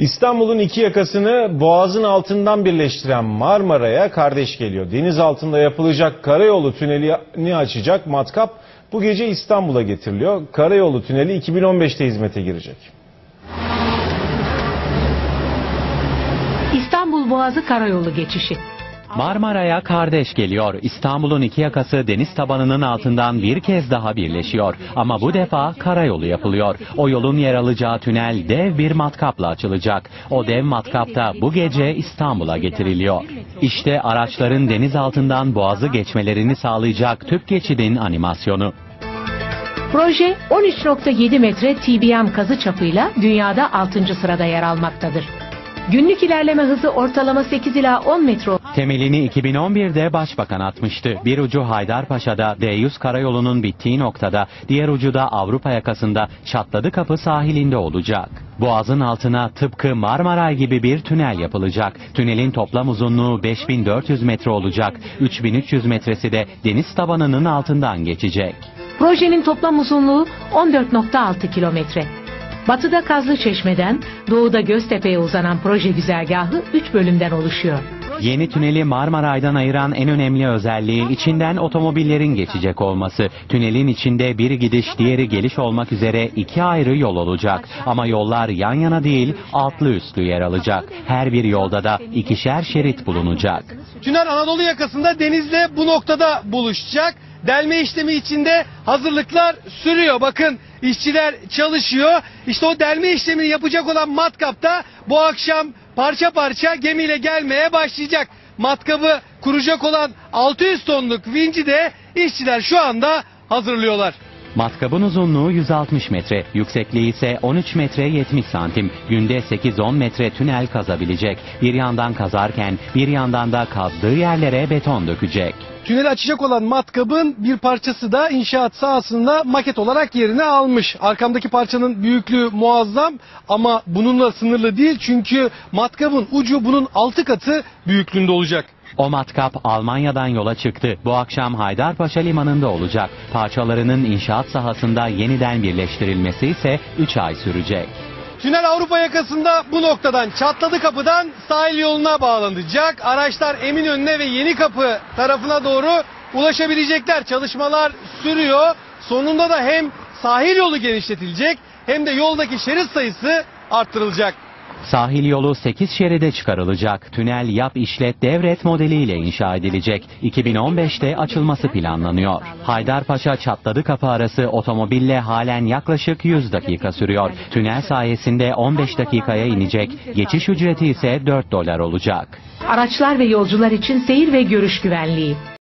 İstanbul'un iki yakasını boğazın altından birleştiren Marmara'ya kardeş geliyor. Deniz altında yapılacak karayolu tünelini açacak matkap bu gece İstanbul'a getiriliyor. Karayolu tüneli 2015'te hizmete girecek. İstanbul Boğazı Karayolu geçişi. Marmara'ya kardeş geliyor. İstanbul'un iki yakası deniz tabanının altından bir kez daha birleşiyor. Ama bu defa karayolu yapılıyor. O yolun yer alacağı tünel dev bir matkapla açılacak. O dev matkap da bu gece İstanbul'a getiriliyor. İşte araçların deniz altından boğazı geçmelerini sağlayacak tüp geçidin animasyonu. Proje 13.7 metre TBM kazı çapıyla dünyada 6. sırada yer almaktadır. Günlük ilerleme hızı ortalama 8 ila 10 metre Temelini 2011'de başbakan atmıştı. Bir ucu Haydarpaşa'da D100 karayolunun bittiği noktada, diğer ucu da Avrupa yakasında Çatladı Kapı sahilinde olacak. Boğazın altına tıpkı Marmaray gibi bir tünel yapılacak. Tünelin toplam uzunluğu 5400 metre olacak. 3300 metresi de deniz tabanının altından geçecek. Projenin toplam uzunluğu 14.6 kilometre. Batıda Kazlı Çeşme'den, doğuda Göztepe'ye uzanan proje güzergahı 3 bölümden oluşuyor. Yeni tüneli Marmaray'dan ayıran en önemli özelliği içinden otomobillerin geçecek olması. Tünelin içinde biri gidiş diğeri geliş olmak üzere iki ayrı yol olacak. Ama yollar yan yana değil altlı üstlü yer alacak. Her bir yolda da ikişer şerit bulunacak. Tünel Anadolu yakasında denizle bu noktada buluşacak. Delme işlemi içinde hazırlıklar sürüyor. Bakın işçiler çalışıyor. İşte o delme işlemini yapacak olan matkap da bu akşam parça parça gemiyle gelmeye başlayacak. Matkabı kuracak olan 600 tonluk vinci de işçiler şu anda hazırlıyorlar. Matkabın uzunluğu 160 metre, yüksekliği ise 13 metre 70 santim. Günde 8-10 metre tünel kazabilecek. Bir yandan kazarken bir yandan da kazdığı yerlere beton dökecek. Tüneli açacak olan matkabın bir parçası da inşaat sahasında maket olarak yerini almış. Arkamdaki parçanın büyüklüğü muazzam ama bununla sınırlı değil çünkü matkabın ucu bunun 6 katı büyüklüğünde olacak. O matkap Almanya'dan yola çıktı. Bu akşam Haydarpaşa limanında olacak. Parçalarının inşaat sahasında yeniden birleştirilmesi ise 3 ay sürecek. Tünel Avrupa yakasında bu noktadan Çatladı Kapı'dan sahil yoluna bağlanacak. Araçlar Eminönü'ne ve Yeni Kapı tarafına doğru ulaşabilecekler. Çalışmalar sürüyor. Sonunda da hem sahil yolu genişletilecek hem de yoldaki şerit sayısı arttırılacak. Sahil yolu 8 şeride çıkarılacak. Tünel yap işlet devret modeliyle inşa edilecek. 2015'te açılması planlanıyor. Haydarpaşa Çatladı Kapı arası otomobille halen yaklaşık 100 dakika sürüyor. Tünel sayesinde 15 dakikaya inecek. Geçiş ücreti ise 4 dolar olacak. Araçlar ve yolcular için seyir ve görüş güvenliği.